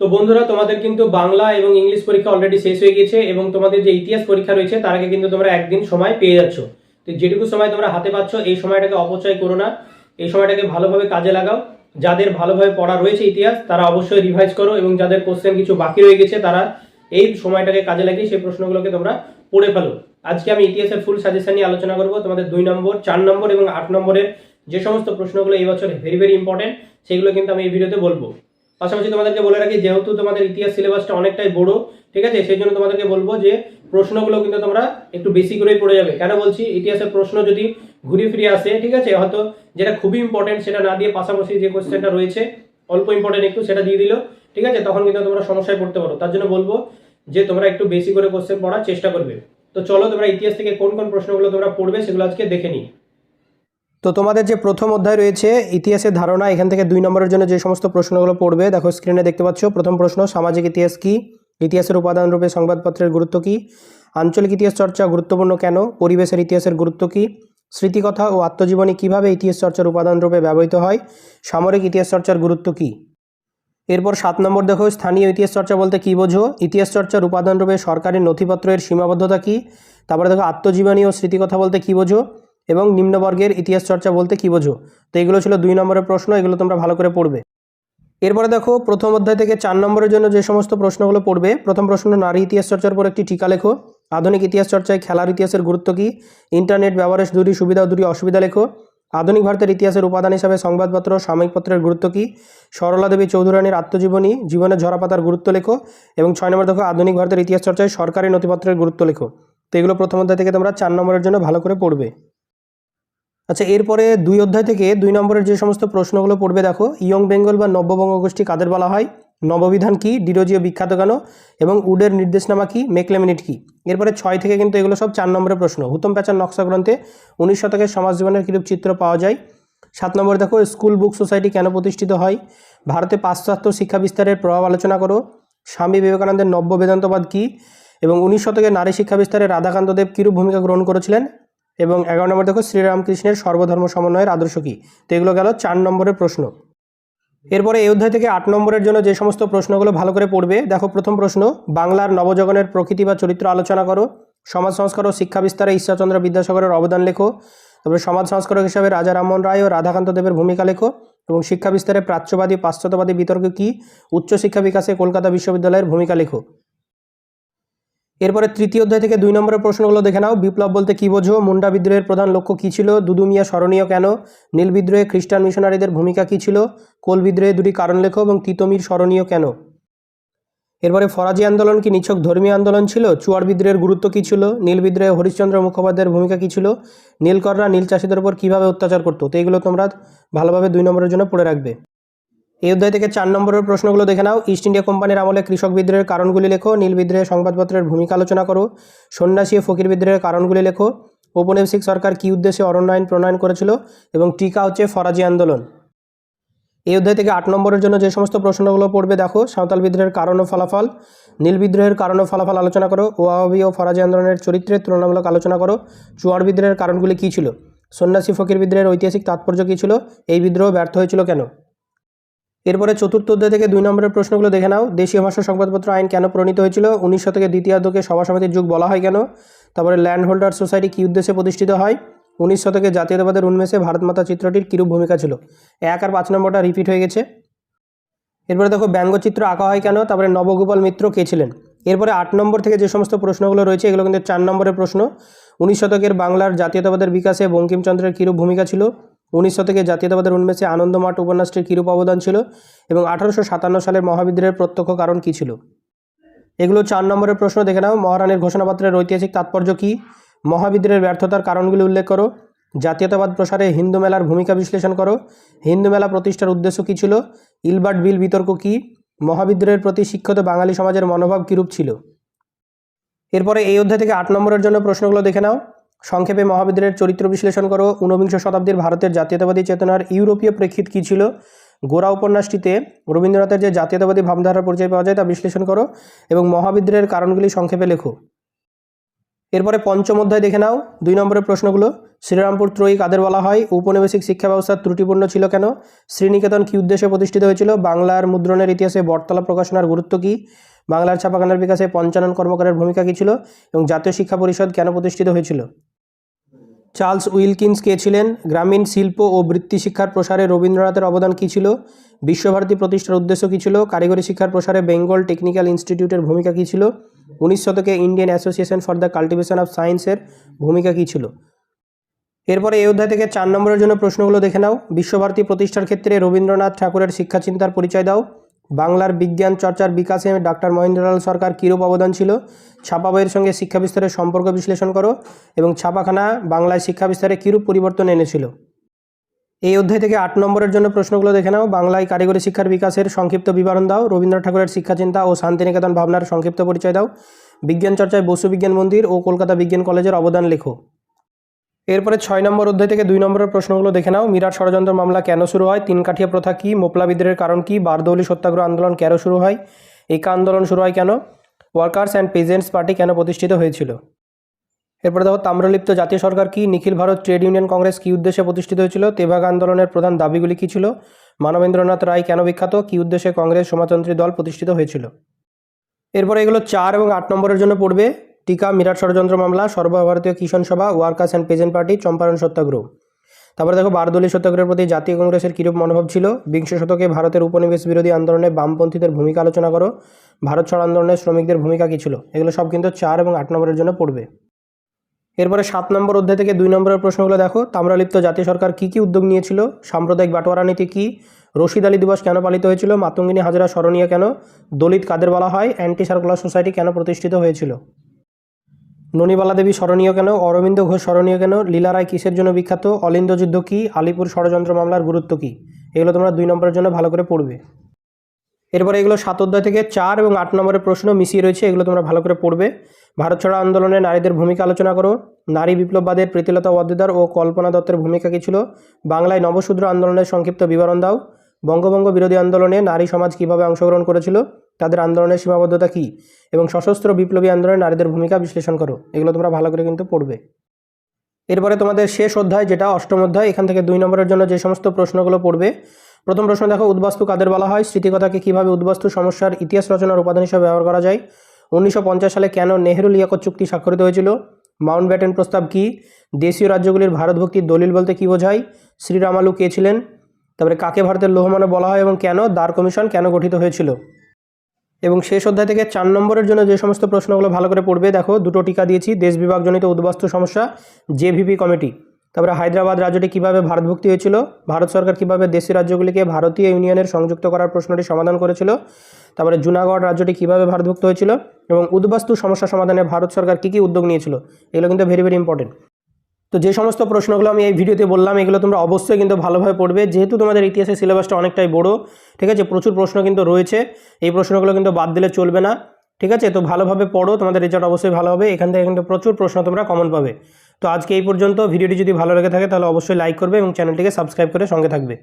তো বন্ধুরা, তোমাদের কিন্তু বাংলা এবং ইংলিশ পরীক্ষা অলরেডি শেষ হয়ে গেছে এবং তোমাদের যে ইতিহাস পরীক্ষা রয়েছে, তার আগে কিন্তু তোমরা একদিন সময় পেয়ে যাচ্ছ। তো যেটুকু সময় তোমরা হাতে পাচ্ছ, এই সময়টাকে অপচয় করো না। এই সময়টাকে ভালোভাবে কাজে লাগাও। যাদের ভালোভাবে পড়া রয়েছে ইতিহাস, তারা অবশ্যই রিভাইজ করো এবং যাদের কোশ্চেন কিছু বাকি রয়ে গেছে, তারা এই সময়টাকে কাজে লাগিয়ে সেই প্রশ্নগুলোকে তোমরা পড়ে ফেলো। আজকে আমি ইতিহাসের ফুল সাজেশন নিয়ে আলোচনা করব। তোমাদের দুই নম্বর, চার নম্বর এবং আট নম্বরের যে সমস্ত প্রশ্নগুলো এই বছর ভেরি ভেরি ইম্পর্টেন্ট সেগুলো কিন্তু আমি এই ভিডিওতে বলব। পাশাপাশি তোমাদেরকে বলে রাখি, যেহেতু তোমাদের ইতিহাস সিলেবাসটা অনেকটাই বড়, ঠিক আছে? সেই জন্য তোমাদেরকে বলব যে প্রশ্নগুলো কিন্তু তোমরা একটু বেশি করেই পড়ে যাবে। কেন বলছি? ইতিহাসের প্রশ্ন যদি ঘুরে ফিরে আসে, ঠিক আছে? হয়তো যেটা খুবই ইম্পর্টেন্ট সেটা না দিয়ে পাশাপাশি যে কোশ্চেনটা রয়েছে, অল্প ইম্পর্টেন্ট একটু সেটা দিয়ে দিল, ঠিক আছে? তখন কিন্তু তোমরা সমস্যায় পড়তে পারো। তার জন্য বলব যে তোমরা একটু বেশি করে কোশ্চেন পড়ার চেষ্টা করবে। তো চলো তোমরা ইতিহাস থেকে কোন কোন প্রশ্নগুলো তোমরা পড়বে, সেগুলো আজকে দেখে নিই। তো তোমাদের যে প্রথম অধ্যায় রয়েছে, ইতিহাসের ধারণা, এখান থেকে দুই নম্বরের জন্য যে সমস্ত প্রশ্নগুলো পড়বে, দেখো স্ক্রিনে দেখতে পাচ্ছ, প্রথম প্রশ্ন, সামাজিক ইতিহাস কি? ইতিহাসের উপাদান রূপে সংবাদপত্রের গুরুত্ব কি? আঞ্চলিক ইতিহাস চর্চা গুরুত্বপূর্ণ কেন? পরিবেশের ইতিহাসের গুরুত্ব কি? স্মৃতিকথা ও আত্মজীবনী কীভাবে ইতিহাস চর্চার উপাদান রূপে ব্যবহৃত হয়? সামরিক ইতিহাস চর্চার গুরুত্ব কি? এরপর সাত নম্বর দেখো, স্থানীয় ইতিহাস চর্চা বলতে কী বোঝো? ইতিহাস চর্চার উপাদান রূপে সরকারি নথিপত্রের সীমাবদ্ধতা কী? তারপরে দেখো, আত্মজীবনী ও স্মৃতিকথা বলতে কী বোঝো? এবং নিম্নবর্গের ইতিহাস চর্চা বলতে কী বোঝো? তো এগুলো ছিল দুই নম্বরের প্রশ্ন, এগুলো তোমরা ভালো করে পড়বে। এরপরে দেখো, প্রথম অধ্যায় থেকে চার নম্বরের জন্য যে সমস্ত প্রশ্নগুলো পড়বে, প্রথম প্রশ্ন, নারী ইতিহাস চর্চার উপর একটি টিকা লেখো। আধুনিক ইতিহাস চর্চায় খেলার ইতিহাসের গুরুত্ব কী? ইন্টারনেট ব্যবহারের দুটি সুবিধা ও দুটি অসুবিধা লেখো। আধুনিক ভারতের ইতিহাসের উপাদান হিসাবে সংবাদপত্র, সাময়িকপত্রের গুরুত্ব কী? সরলা দেবী চৌধুরানীর আত্মজীবনী জীবনের ঝরাপাতার গুরুত্ব লেখো। এবং ছয় নম্বর দেখো, আধুনিক ভারতের ইতিহাস চর্চায় সরকারি নথিপত্রের গুরুত্ব লেখো। তো এগুলো প্রথম অধ্যায় থেকে তোমরা চার নম্বরের জন্য ভালো করে পড়বে। আচ্ছা এরপরে দুই অধ্যায় থেকে দুই নম্বরের যে সমস্ত প্রশ্নগুলো পড়বে, দেখো, ইয়ং বেঙ্গল বা নব্যবঙ্গ গোষ্ঠী কাদের বলা হয়? নববিধান কি? ডিরোজিও বিখ্যাত কেন? এবং উডের নির্দেশনামা কি? মেকলেমিনিট কি? এরপরে ছয় থেকে কিন্তু এগুলো সব চার নম্বরের প্রশ্ন। হুতম প্যাচার নকশা গ্রন্থে উনিশ শতকের সমাজ জীবনের কিরূপ চিত্র পাওয়া যায়? সাত নম্বর দেখো, স্কুল বুক সোসাইটি কেন প্রতিষ্ঠিত হয়? ভারতে পাশ্চাত্য শিক্ষা বিস্তারের প্রভাব আলোচনা করো। স্বামী বিবেকানন্দের নব্য বেদান্তবাদ কী? এবং উনিশ শতকে নারী শিক্ষা বিস্তারে রাধাকান্ত দেব কিরূপ ভূমিকা গ্রহণ করেছিলেন? এবং এগারো নম্বর দেখো, শ্রীরামকৃষ্ণের সর্বধর্ম সমন্বয়ের আদর্শ কী? তো এগুলো গেল চার নম্বরের প্রশ্ন। এরপরে এই অধ্যায় থেকে আট নম্বরের জন্য যে সমস্ত প্রশ্নগুলো ভালো করে পড়বে, দেখো প্রথম প্রশ্ন, বাংলার নবজগনের প্রকৃতি বা চরিত্র আলোচনা করো। সমাজ সংস্কার ও শিক্ষা বিস্তারে ঈশ্বরচন্দ্র বিদ্যাসাগরের অবদান লেখো। তারপরে সমাজ সংস্কারক হিসাবে রাজা রামমোহন রায় ও রাধাকান্ত দেবের ভূমিকা লেখো। এবং শিক্ষা বিস্তারে প্রাচ্যবাদী, পাশ্চাত্যবাদী বিতর্ক কী? উচ্চশিক্ষা বিকাশে কলকাতা বিশ্ববিদ্যালয়ের ভূমিকা লেখো। এরপরে তৃতীয় অধ্যায় থেকে দুই নম্বরের প্রশ্নগুলো দেখে নাও। বিপ্লব বলতে কী বোঝো? মুন্ডা বিদ্রোহের প্রধান লক্ষ্য কী ছিল? দুদুমিয়া স্মরণীয় কেন? নীল বিদ্রোহে খ্রিস্টান মিশনারিদের ভূমিকা কী ছিল? কোল বিদ্রোহে দুটি কারণ লেখো এবং তিতমির স্মরণীয় কেন? এরপরে ফরাজি আন্দোলন কি নিছক ধর্মীয় আন্দোলন ছিল? চুয়ার বিদ্রোহের গুরুত্ব কী ছিল? নীল বিদ্রোহে হরিশ্চন্দ্র মুখোপাধ্যায়ের ভূমিকা কী ছিল? নীলকররা নীল চাষিদের উপর কীভাবে অত্যাচার করতো? তো এগুলো তোমরা ভালোভাবে দুই নম্বরের জন্য পড়ে রাখবে। এই অধ্যায় থেকে চার নম্বরের প্রশ্নগুলো দেখে নাও। ইস্ট ইন্ডিয়া কোম্পানির আমলে কৃষক বিদ্রোহের কারণগুলি লেখো, নীল বিদ্রোহে সংবাদপত্রের ভূমিকা আলোচনা করো, সন্ন্যাসী ও ফকির বিদ্রোহের কারণগুলি লেখো। ঔপনিবেশিক সরকার কী উদ্দেশ্যে অরণ্য আইন প্রণয়ন করেছিল এবং টিকা হচ্ছে ফরাজি আন্দোলন? এই অধ্যায় থেকে আট নম্বরের জন্য যে সমস্ত প্রশ্নগুলো পড়বে দেখো, সাঁওতাল বিদ্রোহের কারণ ও ফলাফল, নীল বিদ্রোহের কারণ ও ফলাফল আলোচনা করো, ওয়াহাবি ও ফরাজি আন্দোলনের চরিত্রের তুলনামূলক আলোচনা করো, চুয়ার বিদ্রোহের কারণগুলি কী ছিল, সন্ন্যাসী ফকির বিদ্রোহের ঐতিহাসিক তাৎপর্য কী ছিল, এই বিদ্রোহ ব্যর্থ হয়েছিল কেন? এরপরে চতুর্থ অধ্যায় থেকে দুই নম্বরের প্রশ্নগুলো দেখে নাও। দেশীয় ভাষা সংবাদপত্র আইন কেন প্রণীত হয়েছিল? উনিশ শতকের দ্বিতীয়ার্ধকে সভা সমিতির যুগ বলা হয় কেন? তারপরে ল্যান্ড হোল্ডার সোসাইটি কী উদ্দেশ্যে প্রতিষ্ঠিত হয়? উনিশ শতকে জাতীয়তাবাদের উন্মেষে ভারতমাতা চিত্রটির কীরূপ ভূমিকা ছিল? এক আর পাঁচ নম্বরটা রিপিট হয়ে গেছে। এরপরে দেখো, ব্যঙ্গচিত্র আঁকা হয় কেন? তারপরে নবগোপাল মিত্র কে ছিলেন? এরপরে আট নম্বর থেকে যে সমস্ত প্রশ্নগুলো রয়েছে, এগুলো কিন্তু চার নম্বরের প্রশ্ন। উনিশ শতকের বাংলার জাতীয়তাবাদের বিকাশে বঙ্কিমচন্দ্রের কীরূপ ভূমিকা ছিল? উনিশ শতকে জাতীয়তাবাদের উন্মেষে আনন্দমাঠ উপন্যাসটির কীরূপ অবদান ছিল এবং আঠারোশো সাতান্ন সালের মহাবিদ্রোহের প্রত্যক্ষ কারণ কী ছিল? এগুলো চার নম্বরের প্রশ্ন, দেখে নাও। মহারানীর ঘোষণাপত্রের ঐতিহাসিক তাৎপর্য কী? মহাবিদ্রোহের ব্যর্থতার কারণগুলি উল্লেখ করো। জাতীয়তাবাদ প্রসারে হিন্দু মেলার ভূমিকা বিশ্লেষণ করো। হিন্দু মেলা প্রতিষ্ঠার উদ্দেশ্য কী ছিল? ইলবার্ট বিল বিতর্ক কী? মহাবিদ্রোহের প্রতি শিক্ষিত বাঙালি সমাজের মনোভাব কীরূপ ছিল? এরপরে এই অধ্যায় থেকে আট নম্বরের জন্য প্রশ্নগুলো দেখে নাও। সংক্ষেপে মহাবিদ্রোহের চরিত্র বিশ্লেষণ করো। ঊনবিংশ শতাব্দীর ভারতের জাতীয়তাবাদী চেতনার ইউরোপীয় প্রেক্ষিত কী ছিল? গোড়া উপন্যাসটিতে রবীন্দ্রনাথের যে জাতীয়তাবাদী ভাবধারার পরিচয় পাওয়া যায় তা বিশ্লেষণ করো এবং মহাবিদ্রোহের কারণগুলি সংক্ষেপে লেখো। এরপরে পঞ্চম অধ্যায় দেখে নাও। দুই নম্বরের প্রশ্নগুলো, শ্রীরামপুর ত্রয়ী কাদের বলা হয়, ঔপনিবেশিক শিক্ষা ব্যবস্থা ত্রুটিপূর্ণ ছিল কেন? শ্রীনিকেতন কী উদ্দেশ্যে প্রতিষ্ঠিত হয়েছিল? বাংলার মুদ্রণের ইতিহাসে বটতলা প্রকাশনার গুরুত্ব কী? বাংলার ছাপাখানার বিকাশে পঞ্চানন কর্মকারের ভূমিকা কী ছিল? এবং জাতীয় শিক্ষা পরিষদ কেন প্রতিষ্ঠিত হয়েছিল? চার্লস উইলকিন্স কে ছিলেন? গ্রামীণ শিল্প ও বৃত্তি শিক্ষার প্রসারে রবীন্দ্রনাথের অবদান কী ছিল? বিশ্বভারতী প্রতিষ্ঠার উদ্দেশ্য কী ছিল? কারিগরি শিক্ষার প্রসারে বেঙ্গল টেকনিক্যাল ইনস্টিটিউটের ভূমিকা কী ছিল? উনিশ শতকে Indian Association for the Cultivation of সায়েন্সের ভূমিকা কী ছিল? এরপরে এই অধ্যায় থেকে চার নম্বরের জন্য প্রশ্নগুলো দেখে নাও। বিশ্বভারতী প্রতিষ্ঠার ক্ষেত্রে রবীন্দ্রনাথ ঠাকুরের শিক্ষা চিন্তার পরিচয় দাও। বাংলার বিজ্ঞান চর্চার বিকাশে ডাক্তার মহেন্দ্রলাল সরকার কীরূপ অবদান ছিল? ছাপা বইয়ের সঙ্গে শিক্ষা বিস্তারের সম্পর্ক বিশ্লেষণ করো এবং ছাপাখানা বাংলায় শিক্ষা বিস্তারে কীরূপ পরিবর্তন এনেছিল? এই অধ্যায় থেকে আট নম্বরের জন্য প্রশ্নগুলো দেখে নাও। বাংলায় কারিগরি শিক্ষার বিকাশের সংক্ষিপ্ত বিবরণ দাও। রবীন্দ্রনাথ ঠাকুরের শিক্ষাচিন্তা ও শান্তিনিকেতন ভাবনার সংক্ষিপ্ত পরিচয় দাও। বিজ্ঞান চর্চায় বসু বিজ্ঞান মন্দির ও কলকাতা বিজ্ঞান কলেজের অবদান লেখো। এরপরে ছয় নম্বর অধ্যায় থেকে দুই নম্বরের প্রশ্নগুলো দেখে নাও। মিরাট ষড়যন্ত্র মামলা কেন শুরু হয়? তিন কাঠিয়া প্রথা কী? মোপলা বিদ্রোহের কারণ কী? বারদৌলি সত্যাগ্রহ আন্দোলন কেন শুরু হয়? একা আন্দোলন শুরু হয় কেন? ওয়ার্কার্স অ্যান্ড পেজেন্টস পার্টি কেন প্রতিষ্ঠিত হয়েছিল? এরপরে দেখো, তাম্রলিপ্ত জাতীয় সরকার কি? নিখিল ভারত ট্রেড ইউনিয়ন কংগ্রেস কী উদ্দেশ্যে প্রতিষ্ঠিত হয়েছিল? তেভাগ আন্দোলনের প্রধান দাবিগুলি কী ছিল? মানবেন্দ্রনাথ রায় কেন বিখ্যাত? কী উদ্দেশ্যে কংগ্রেস সমাজতন্ত্রী দল প্রতিষ্ঠিত হয়েছিল? এরপরে এগুলো চার এবং আট নম্বরের জন্য পড়বে। টিকা, মিরাট ষড়যন্ত্র মামলা, সর্বভারতীয় Kisan Sabha, workers and peasant party, Champaran Satyagraha. তারপরে দেখো বারদলীয় সত্যাগ্রহের প্রতি জাতীয় কংগ্রেসের কীরূপ মনোভাব ছিল? বিংশ শতকে ভারতের উপনিবেশ বিরোধী আন্দোলনে বামপন্থীদের ভূমিকা আলোচনা করো। ভারত ছাড় আন্দোলনে শ্রমিকদের ভূমিকা কী ছিল? এগুলো সব কিন্তু চার এবং আট নম্বরের জন্য পড়বে। এরপরে সাত নম্বর অধ্যায় থেকে দুই নম্বরের প্রশ্নগুলো দেখো। তাম্রলিপ্ত জাতীয় সরকার কী কী উদ্যোগ নিয়েছিল? সাম্প্রদায়িক বাটোয়ারা নীতি কী? রশিদ আলী দিবস কেন পালিত হয়েছিল? মাতঙ্গিনী হাজরা স্মরণীয় কেন? দলিত কাদের বলা হয়? অ্যান্টি সার্কুলার সোসাইটি কেন প্রতিষ্ঠিত হয়েছিল? ননিবালা দেবী স্মরণীয় কেন? অরবিন্দ ঘোষ স্মরণীয় কেন? লীলা রায় কিসের জন্য বিখ্যাত? অলিন্দ যুদ্ধ কী? আলিপুর ষড়যন্ত্র মামলার গুরুত্ব কী? এগুলো তোমরা দুই নম্বরের জন্য ভালো করে পড়বে। এরপরে এগুলো সাত অধ্যায় থেকে চার এবং আট নম্বরের প্রশ্ন মিশিয়ে রয়েছে, এগুলো তোমরা ভালো করে পড়বে। ভারত ছাড়া আন্দোলনে নারীদের ভূমিকা আলোচনা করো। নারী বিপ্লববাদের প্রীতিলতা ওয়াদ্দেদার ও কল্পনা দত্তের ভূমিকা কী ছিল? বাংলায় নবশূদ্র আন্দোলনের সংক্ষিপ্ত বিবরণ দাও। বঙ্গভঙ্গ বিরোধী আন্দোলনে নারী সমাজ কীভাবে অংশগ্রহণ করেছিল? তাদের আন্দোলনের সীমাবদ্ধতা কী? এবং সশস্ত্র বিপ্লবী আন্দোলনে নারীদের ভূমিকা বিশ্লেষণ করো। এগুলো তোমরা ভালো করে কিন্তু পড়বে। এরপরে তোমাদের শেষ অধ্যায়, যেটা অষ্টম অধ্যায়, এখান থেকে দুই নম্বরের জন্য যে সমস্ত প্রশ্নগুলো পড়বে। প্রথম প্রশ্ন দেখো, উদ্বাস্তু কাদের বলা হয়? স্মৃতিকথাকে কীভাবে উদ্বাস্তু সমস্যার ইতিহাস রচনার উপাদান হিসেবে ব্যবহার করা যায়? উনিশশো পঞ্চাশ সালে কেন নেহেরু লিয়াকত চুক্তি স্বাক্ষরিত হয়েছিল? মাউন্ট ব্যাটেন প্রস্তাব কি? দেশীয় রাজ্যগুলির ভারতভক্তির দলিল বলতে কী বোঝায়? শ্রীরামালু কে ছিলেন? তারপরে কাকে ভারতের লৌহমানব বলা হয় এবং কেন দ্বার কমিশন কেন গঠিত হয়েছিল? এবং শেষ অধ্যায় থেকে চার নম্বরের জন্য যে সমস্ত প্রশ্নগুলো ভালো করে পড়বে, দেখো দুটো টিকা দিয়েছি, দেশ বিভাগজনিত উদ্বাস্তু সমস্যা জেভিপি কমিটি। তারপরে হায়দ্রাবাদ রাজ্যটি কীভাবে ভারতভুক্তি হয়েছিল, ভারত সরকার কীভাবে দেশি রাজ্যগুলিকে ভারতীয় ইউনিয়নের সংযুক্ত করার প্রশ্নটি সমাধান করেছিল, তারপরে জুনাগড় রাজ্যটি কীভাবে ভারতভুক্ত হয়েছিল, এবং উদ্বাস্তু সমস্যা সমাধানে ভারত সরকার কী কী উদ্যোগ নিয়েছিল, এগুলো কিন্তু ভেরি ভেরি ইম্পর্টেন্ট তো যে সমস্ত প্রশ্নগুলো আমি এই ভিডিওতে বললাম, এগুলো তোমরা অবশ্যই কিন্তু ভালোভাবে পড়বে। যেহেতু তোমাদের ইতিহাসের সিলেবাসটা অনেকটাই বড়, ঠিক আছে? প্রচুর প্রশ্ন কিন্তু রয়েছে। এই প্রশ্নগুলো কিন্তু বাদ দিলে চলবে না, ঠিক আছে? তো ভালোভাবে পড়ো, তোমাদের রেজাল্ট অবশ্যই ভালো হবে। এখান থেকে কিন্তু প্রচুর প্রশ্ন তোমরা কমন পাবে। তো আজকে এই পর্যন্ত। ভিডিওটি যদি ভালো লেগে থাকে, তাহলে অবশ্যই লাইক করবে এবং চ্যানেলটিকে সাবস্ক্রাইব করে সঙ্গে থাকবে।